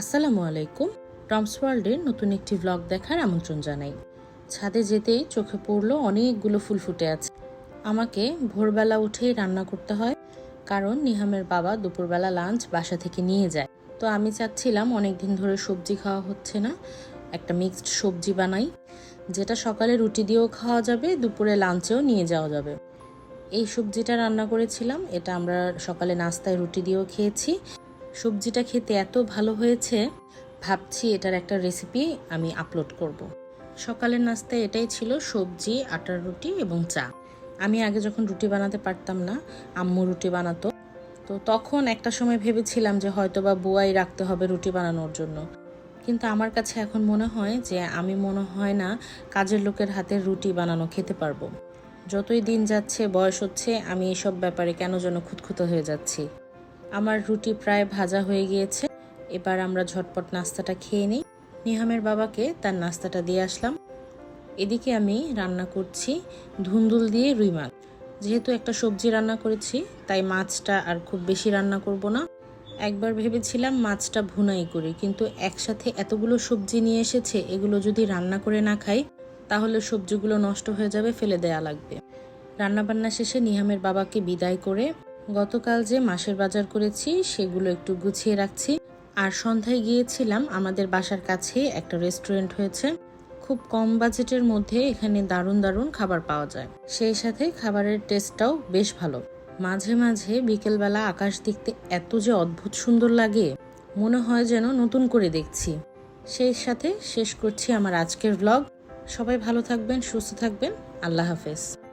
আসসালামু আলাইকুম। টমস ওয়ার্ল্ডের নতুন একটি ব্লগ দেখার আমন্ত্রণ জানাই। ছাদে যেতেই চোখে পড়ল অনেকগুলো ফুল ফুটে আছে। আমাকে ভোরবেলা উঠেই রান্না করতে হয়, কারণ নিহামের বাবা দুপুরবেলা লাঞ্চ বাসা থেকে নিয়ে যায়। তো আমি চাচ্ছিলাম অনেক দিন ধরে সবজি খাওয়া হচ্ছে না, একটা মিক্সড সবজি বানাই, যেটা সকালে রুটি দিয়েও খাওয়া যাবে, দুপুরে লাঞ্চেও নিয়ে যাওয়া যাবে। এই সবজিটা রান্না করেছিলাম, এটা আমরা সকালে নাস্তায় রুটি দিয়েও খেয়েছি। সবজিটা খেতে এত ভালো হয়েছে, ভাবছি এটার একটা রেসিপি আমি আপলোড করব। সকালের নাস্তায় এটাই ছিল সবজি, আটার রুটি এবং চা। আমি আগে যখন রুটি বানাতে পারতাম না, আম্মু রুটি বানাতো। তো তখন একটা সময় ভেবেছিলাম যে হয়তো বা বুয়াই রাখতে হবে রুটি বানানোর জন্য। কিন্তু আমার কাছে এখন মনে হয় যে আমি মনে হয় না কাজের লোকের হাতের রুটি বানানো খেতে পারব। যতই দিন যাচ্ছে, বয়স হচ্ছে, আমি এসব ব্যাপারে কেন যেন খুঁতখুতো হয়ে যাচ্ছি। আমার রুটি প্রায় ভাজা হয়ে গিয়েছে। এবার আমরা ঝটপট নাস্তাটা খেয়ে নিই। নিহামের বাবাকে তার নাস্তাটা দিয়ে আসলাম। এদিকে আমি রান্না করছি ধুন্দুল দিয়ে রুই মাছ। যেহেতু একটা সবজি রান্না করেছি, তাই মাছটা আর খুব বেশি রান্না করব না। একবার ভেবেছিলাম মাছটা ভুনাই করি, কিন্তু একসাথে এতগুলো সবজি নিয়ে এসেছে, এগুলো যদি রান্না করে না খাই, তাহলে সবজিগুলো নষ্ট হয়ে যাবে, ফেলে দেয়া লাগবে। রান্নাবান্না শেষে নিহামের বাবাকে বিদায় করে গতকাল যে মাসের বাজার করেছি, সেগুলো একটু গুছিয়ে রাখছি। আর সন্ধ্যায় গিয়েছিলাম, আমাদের বাসার কাছে একটা রেস্টুরেন্ট হয়েছে। খুব কম বাজেটের মধ্যে এখানে দারুণ দারুণ খাবার পাওয়া যায়। সেই সাথে খাবারের টেস্টটাও বেশ ভালো। মাঝে মাঝে বিকেলবেলা আকাশ দেখতে এত যে অদ্ভুত সুন্দর লাগে, মনে হয় যেন নতুন করে দেখছি। সেই সাথে শেষ করছি আমার আজকের ব্লগ সবাই ভালো থাকবেন, সুস্থ থাকবেন। আল্লাহ হাফেজ।